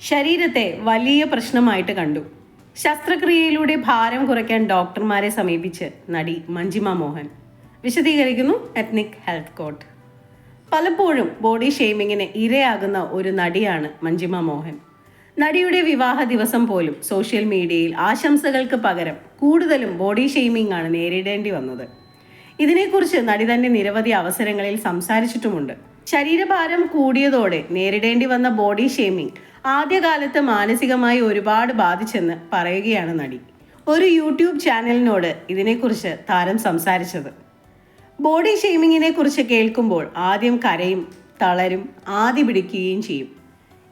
ശരീരത്തെ വലിയ പ്രശ്നമായിട്ട് കണ്ടു. ശസ്ത്രക്രിയയിലൂടെ ഭാരം കുറയ്ക്കാൻ ഡോക്ടർമാരെ സമീപിച്ച് നടി മഞ്ജിമ മോഹൻ. വിശദീകരിക്കുന്നു എത്നിക് ഹെൽത്ത് കോട്ട് പലപ്പോഴും ബോഡി ഷെയ്മിങ്ങിന് ഇരയാകുന്ന ഒരു നടിയാണ് മഞ്ജിമ മോഹൻ. നടിയുടെ വിവാഹ ദിവസം പോലും സോഷ്യൽ മീഡിയയിൽ ആശംസകൾക്ക് പകരം കൂടുതലും ബോഡി ഷെയ്മിംഗ് ആണ് നേരിടേണ്ടി വന്നത്. ഇതിനെക്കുറിച്ച് നടി തന്നെ നിരവധി അവസരങ്ങളിൽ സംസാരിച്ചിട്ടുമുണ്ട്. ശരീരഭാരം കൂടിയതോടെ നേരിടേണ്ടി വന്ന ബോഡി ഷെയ്മിംഗ് ആദ്യകാലത്ത് മാനസികമായി ഒരുപാട് ബാധിച്ചെന്ന് പറയുകയാണ് നടി. ഒരു യൂട്യൂബ് ചാനലിനോട് ഇതിനെക്കുറിച്ച് താരം സംസാരിച്ചത്. ബോഡി ഷെയ്മിങ്ങിനെ കുറിച്ച് കേൾക്കുമ്പോൾ ആദ്യം കരയും തളരും ആദ്യ പിടിക്കുകയും ചെയ്യും.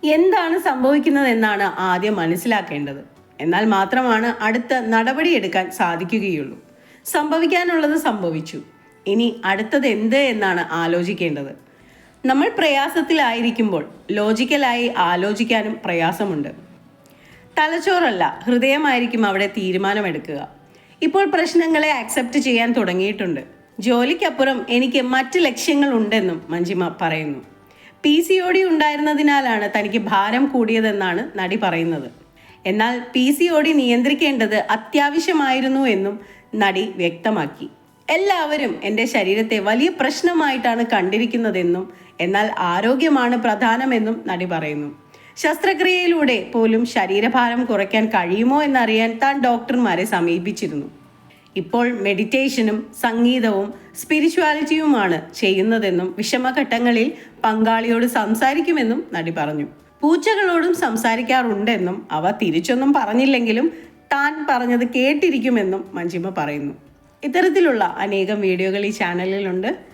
എന്താണ് സംഭവിക്കുന്നതെന്നാണ് ആദ്യം മനസ്സിലാക്കേണ്ടത്. എന്നാൽ മാത്രമാണ് അടുത്ത നടപടിയെടുക്കാൻ സാധിക്കുകയുള്ളൂ. സംഭവിക്കാനുള്ളത് സംഭവിച്ചു. ഇനി അടുത്തത് എന്ത് എന്നാണ് ആലോചിക്കേണ്ടത്. നമ്മൾ പ്രയാസത്തിലായിരിക്കുമ്പോൾ ലോജിക്കലായി ആലോചിക്കാനും പ്രയാസമുണ്ട്. തലച്ചോറല്ല ഹൃദയമായിരിക്കും അവിടെ തീരുമാനമെടുക്കുക. ഇപ്പോൾ പ്രശ്നങ്ങളെ അക്സെപ്റ്റ് ചെയ്യാൻ തുടങ്ങിയിട്ടുണ്ട്. ജോലിക്കപ്പുറം എനിക്ക് മറ്റ് ലക്ഷ്യങ്ങളുണ്ടെന്നും മഞ്ജിമ പറയുന്നു. പി സി ഒ ഡി ഉണ്ടായിരുന്നതിനാലാണ് തനിക്ക് ഭാരം കൂടിയതെന്നാണ് നടി പറയുന്നത്. എന്നാൽ പി സി ഒ ഡി നിയന്ത്രിക്കേണ്ടത് അത്യാവശ്യമായിരുന്നു എന്നും നടി വ്യക്തമാക്കി. എല്ലാവരും എന്റെ ശരീരത്തെ വലിയ പ്രശ്നമായിട്ടാണ് കണ്ടിരിക്കുന്നതെന്നും എന്നാൽ ആരോഗ്യമാണ് പ്രധാനമെന്നും നടി പറയുന്നു. ശസ്ത്രക്രിയയിലൂടെ പോലും ശരീരഭാരം കുറയ്ക്കാൻ കഴിയുമോ എന്നറിയാൻ താൻ ഡോക്ടർമാരെ സമീപിച്ചിരുന്നു. ഇപ്പോൾ മെഡിറ്റേഷനും സംഗീതവും സ്പിരിച്വാലിറ്റിയുമാണ് ചെയ്യുന്നതെന്നും വിഷമഘട്ടങ്ങളിൽ പങ്കാളിയോട് സംസാരിക്കുമെന്നും നടി പറഞ്ഞു. പൂച്ചകളോടും സംസാരിക്കാറുണ്ടെന്നും അവ തിരിച്ചൊന്നും പറഞ്ഞില്ലെങ്കിലും താൻ പറഞ്ഞത് കേട്ടിരിക്കുമെന്നും മഞ്ജിമ പറയുന്നു. ഇത്തരത്തിലുള്ള അനേകം വീഡിയോകൾ ഈ ചാനലിലുണ്ട്.